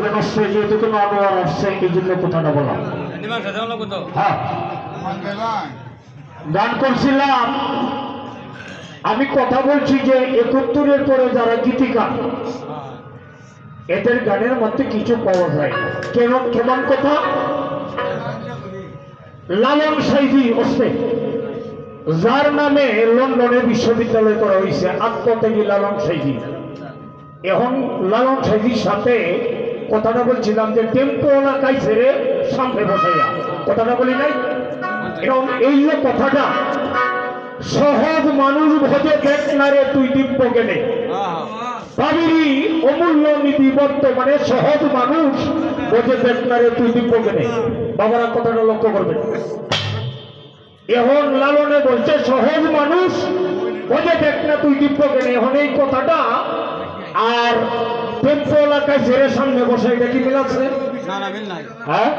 যেহেতু কোনো আনোয়ার আসছে এই জন্য কথাটা হ্যাঁ। গান করছিলাম। আমি কথা বলছি যে একাত্তরের পরে যারা গীতিকার এদের গানের মধ্যে কিছু পাওয়া যায়। কেন কেমন কথা? লালন সাইজি অস্তে যার নামে লন্ডনে বিশ্ববিদ্যালয় করা হয়েছে আত্মত্যাগী লালন সাইজি এখন লালন সাইজির সাথে কথাটা বলছিলাম যে টেম্পো এলাকায় ছেড়ে সামনে বসে বসাইয়া কথাটা বলি নাই? এবং এই যে কথাটা, সহজ মানুষ ভোজে দেখ না রে তুই দিব্য কেনে ভাবিরি অমূল্য নীতি বর্তমানে সহজ মানুষ বোঝে দেখ না রে তুই দিব্য কেনে বাবারা কথাটা লক্ষ্য করবেন। এখন লালনে বলছে, সহজ মানুষ বোঝে দেখ না তুই দিব্য কেনে এখন এই কথাটা আর সামনে বসে এটা কি মিলাচ্ছে না না বিল নাই। হ্যাঁ?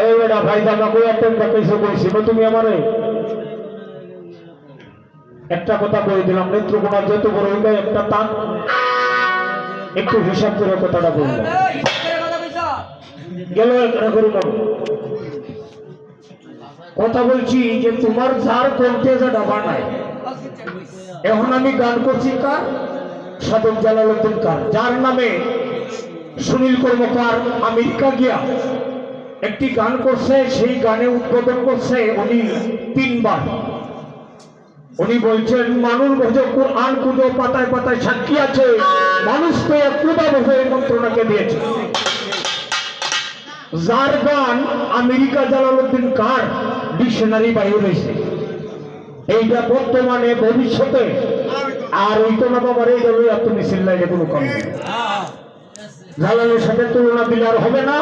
এই বেটা ভাই দাদা কই আতেন বা কইছে কইছি তুমি আমারে? একটা কথা বলে দিলাম নেত্রকোনা যত বড় হইলে একটা তান একটু হিসাব করে কথাটা বললাম গেল। কথা বলছি যে তোমার যার করতে যে ডাবা নাই। এখন আমি গান করছি কার? সাধক জালালুদ্দিন কার? যার নামে সুনীল কর্মকার আমেরিকা গিয়া একটি গান করছে, সেই গানে উদ্বোধন করছে উনি তিনবার। উনি বলছেন, মানুষ ভোজে কোরআন পুজো পাতায় পাতায় সাক্ষী আছে। মানুষ তো ভোজে এই মন্ত্রণাকে দিয়েছে। যার গান আমেরিকা জালালুদ্দিন কার? ডিকশনারি বাইরে রয়েছে। এইটা বর্তমানে ভবিষ্যতে আর ওই তো না বাবার এই গেল তুমি চিল্লাইলে কোনো কাম লালনের সাথে তুলনা দিলে আর হবে না,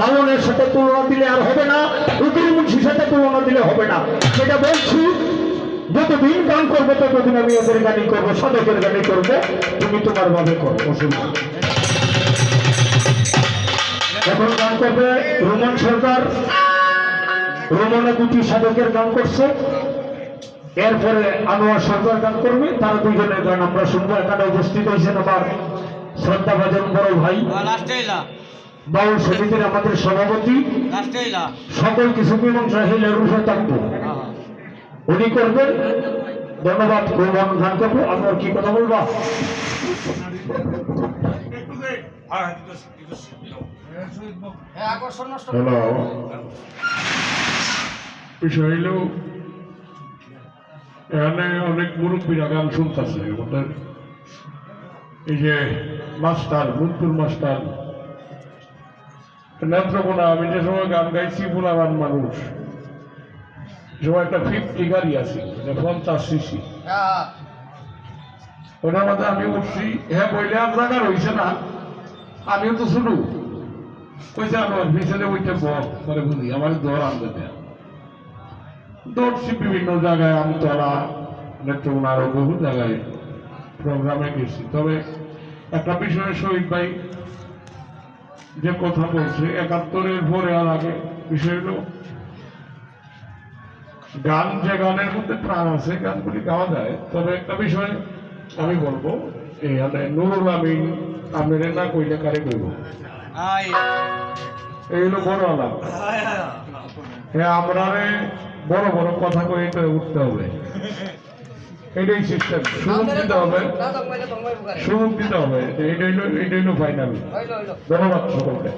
লালনের সাথে তুলনা দিলে আর হবে না উকিল মুন্সির সাথে তুলনা দিলে হবে না। সেটা বলছি, যতদিন গান করবে, ততদিন আমি ওদের গানই করব, সাধকের গানই করব, তুমি তোমার ভাবে করো, অসুবিধা এখন গান করবে রোমান সরকার, রোমনে দুটি সাধকের গান করছে। এরপরে আনোয়ার সরকার গান করবে তারা দুইজনের গান আমরা শুনব এখানে উপস্থিত হয়েছেন আমার শ্রদ্ধা ভাজন বড় ভাই। বাউল সমিতির আমাদের সভাপতি। সকল কিছু মীমাংসা হইলে রুফে থাকব। উনি করবেন। ধন্যবাদ রোমান গান করব। আমার কি কথা বলবা? হ্যালো বিষয় হইলেও এখানে অনেক মুরব্বীরা গান শুনতেছে। আমাদের এই যে মাস্টার মুন্তুর মাস্টার, নেত্রকোনা, আমি যে সময় গান গাইছি পুরান মানুষ। সময় একটা ফিফটি গাড়ি আছে পঞ্চাশ সিসি। ওটার মধ্যে আমি উঠছি হ্যাঁ বইলে আর জায়গা রয়েছে না। আমিও তো শুনু। কইছে, আমার পিছনে ওইটা বক করে বুঝি আমার দৌড় আনতে দেয় দৌড়ছি বিভিন্ন জায়গায় আমতলা নেত্রকোনা আরও বহু জায়গায় প্রোগ্রামে গেছি। তবে একটা বিষয়ে শহীদ ভাই যে কথা বলছে একাত্তরের পরে আর আগে বিষয় হলো গান যে গানের মধ্যে প্রাণ আছে গানগুলি গাওয়া যায়। তবে একটা বিষয় আমি বলব এই মানে নুরুল আমিন আমিরে না কইলে কারে কইব? এই হলো বড় আলাপ। হ্যাঁ আমরা বড় বড় কথা কয়ে এটা উঠতে হবে এটাই সিস্টেম সুযোগ দিতে হবে সুযোগ দিতে হবে এটা হইল এটা হইল ফাইনাল ধন্যবাদ সকলকে